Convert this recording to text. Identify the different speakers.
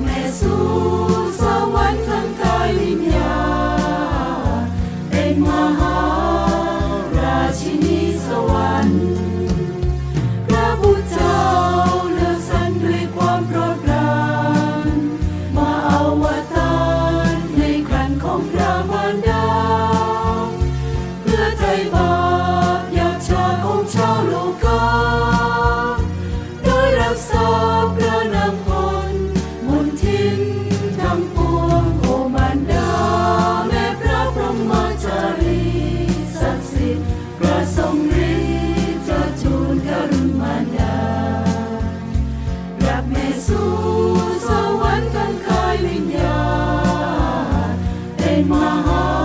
Speaker 1: แม่สู่สวรรค์ทางกายวิญญาเป็นมหาราชินีสวรรค์พระบุตาเลือกสรรด้วยความโปรดปรานมาอวตารในครันของระมาเพื่อไถ่บาปยาชาของชาวโลกา Oh.